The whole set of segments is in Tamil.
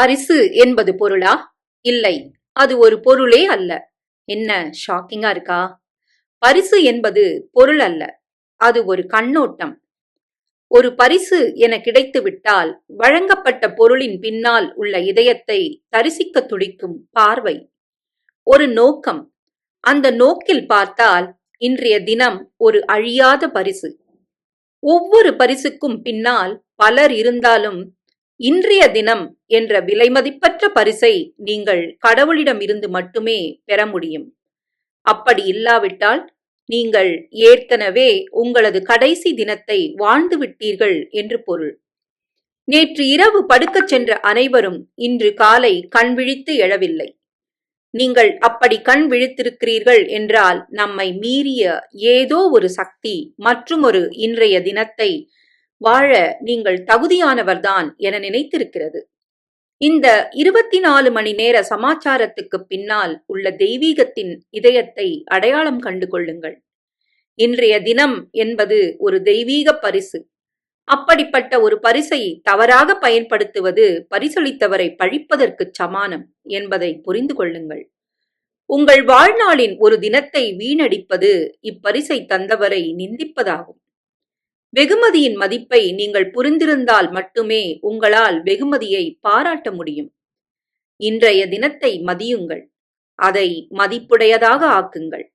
பரிசு என்பது பொருளா? இல்லை அது ஒரு பொருளே அல்ல. என்ன ஷாக்கிங்கா இருக்கா? பரிசு என்பது பொருள் அல்ல அது ஒரு கண்ணோட்டம். ஒரு பரிசு என கிடைத்துவிட்டால் வழங்கப்பட்ட பொருளின் பின்னால் உள்ள இதயத்தை தரிசிக்க துடிக்கும் பார்வை. ஒரு நோக்கம். அந்த நோக்கில் பார்த்தால் இன்றைய தினம் ஒரு அழியாத பரிசு. ஒவ்வொரு பரிசுக்கும் பின்னால் பலர் இருந்தாலும் இன்றைய தினம் என்ற விலைமதிப்பற்ற பரிசை நீங்கள் கடவுளிடமிருந்து மட்டுமே பெற முடியும். அப்படி இல்லாவிட்டால் நீங்கள் ஏற்கனவே உங்களது கடைசி தினத்தை வாழ்ந்து விட்டீர்கள் என்று பொருள். நேற்று இரவு படுக்கச் சென்ற அனைவரும் இன்று காலை கண் விழித்து எழவில்லை. நீங்கள் அப்படி கண் விழித்திருக்கிறீர்கள் என்றால் நம்மை மீறிய ஏதோ ஒரு சக்தி மற்றும் ஒரு இன்றைய தினத்தை வாழ நீங்கள் தகுதியானவர்தான் என நினைத்திருக்கிறது. இந்த இருபத்தி நாலு மணி நேர சமாச்சாரத்துக்கு பின்னால் உள்ள தெய்வீகத்தின் இதயத்தை அடையாளம் கண்டு கொள்ளுங்கள். இன்றைய தினம் என்பது ஒரு தெய்வீக பரிசு. அப்படிப்பட்ட ஒரு பரிசை தவறாக பயன்படுத்துவது பரிசளித்தவரை பழிப்பதற்கு சமானம் என்பதை புரிந்து கொள்ளுங்கள். உங்கள் வாழ்நாளின் ஒரு தினத்தை வீணடிப்பது இப்பரிசை தந்தவரை நிந்திப்பதாகும். வெகுமதியின் மதிப்பை நீங்கள் புரிந்திருந்தால் மட்டுமே உங்களால் வெகுமதியை பாராட்ட முடியும். இன்றைய தினத்தை மதியுங்கள். அதை மதிப்புடையதாக ஆக்குங்கள்.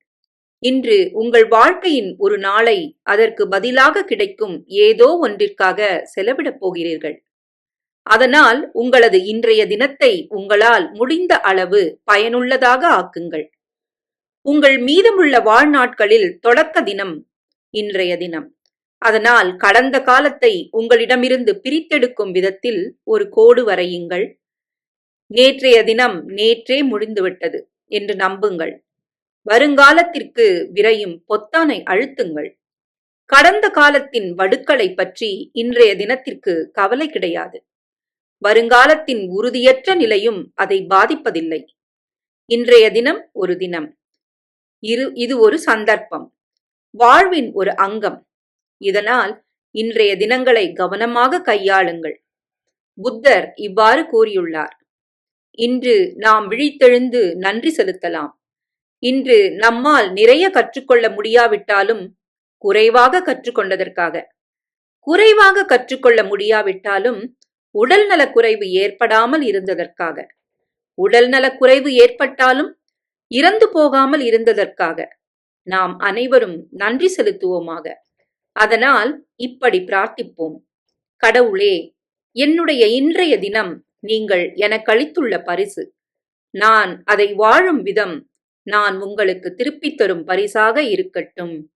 இன்று உங்கள் வாழ்க்கையின் ஒரு நாளை அதற்கு பதிலாக கிடைக்கும் ஏதோ ஒன்றிற்காக செலவிடப் போகிறீர்கள். அதனால் உங்களது இன்றைய தினத்தை உங்களால் முடிந்த அளவு பயனுள்ளதாக ஆக்குங்கள். உங்கள் மீதமுள்ள வாழ்நாட்களில் தொடக்க தினம் இன்றைய தினம். அதனால் கடந்த காலத்தை உங்களிடமிருந்து பிரித்தெடுக்கும் விதத்தில் ஒரு கோடு வரையுங்கள். நேற்றைய தினம் நேற்றே முடிந்துவிட்டது என்று நம்புங்கள். வருங்காலத்திற்கு விரையும் பொத்தானை அழுத்துங்கள். கடந்த காலத்தின் வடுக்களை பற்றி இன்றைய தினத்திற்கு கவலை கிடையாது. வருங்காலத்தின் உறுதியற்ற நிலையும் அதை பாதிப்பதில்லை. இன்றைய தினம் ஒரு தினம். இரு இது ஒரு சந்தர்ப்பம். வாழ்வின் ஒரு அங்கம். இதனால் இன்றைய தினங்களை கவனமாக கையாளுங்கள். புத்தர் இவ்வாறு கூறியுள்ளார். இன்று நாம் விழித்தெழுந்து நன்றி செலுத்தலாம். இன்று நம்மால் நிறைய கற்றுக்கொள்ள முடியாவிட்டாலும் குறைவாக கற்றுக்கொண்டதற்காக. குறைவாக கற்றுக்கொள்ள முடியாவிட்டாலும் உடல் நலக்குறைவு ஏற்படாமல் இருந்ததற்காக. உடல் நலக்குறைவு ஏற்பட்டாலும் இறந்து போகாமல் இருந்ததற்காக. நாம் அனைவரும் நன்றி செலுத்துவோமாக. அதனால் இப்படி பிரார்த்திப்போம். கடவுளே என்னுடைய இன்றைய தினம் நீங்கள் எனக்களித்துள்ள பரிசு. நான் அதை வாழும் விதம் நான் உங்களுக்கு திருப்பித் தரும் பரிசாக இருக்கட்டும்.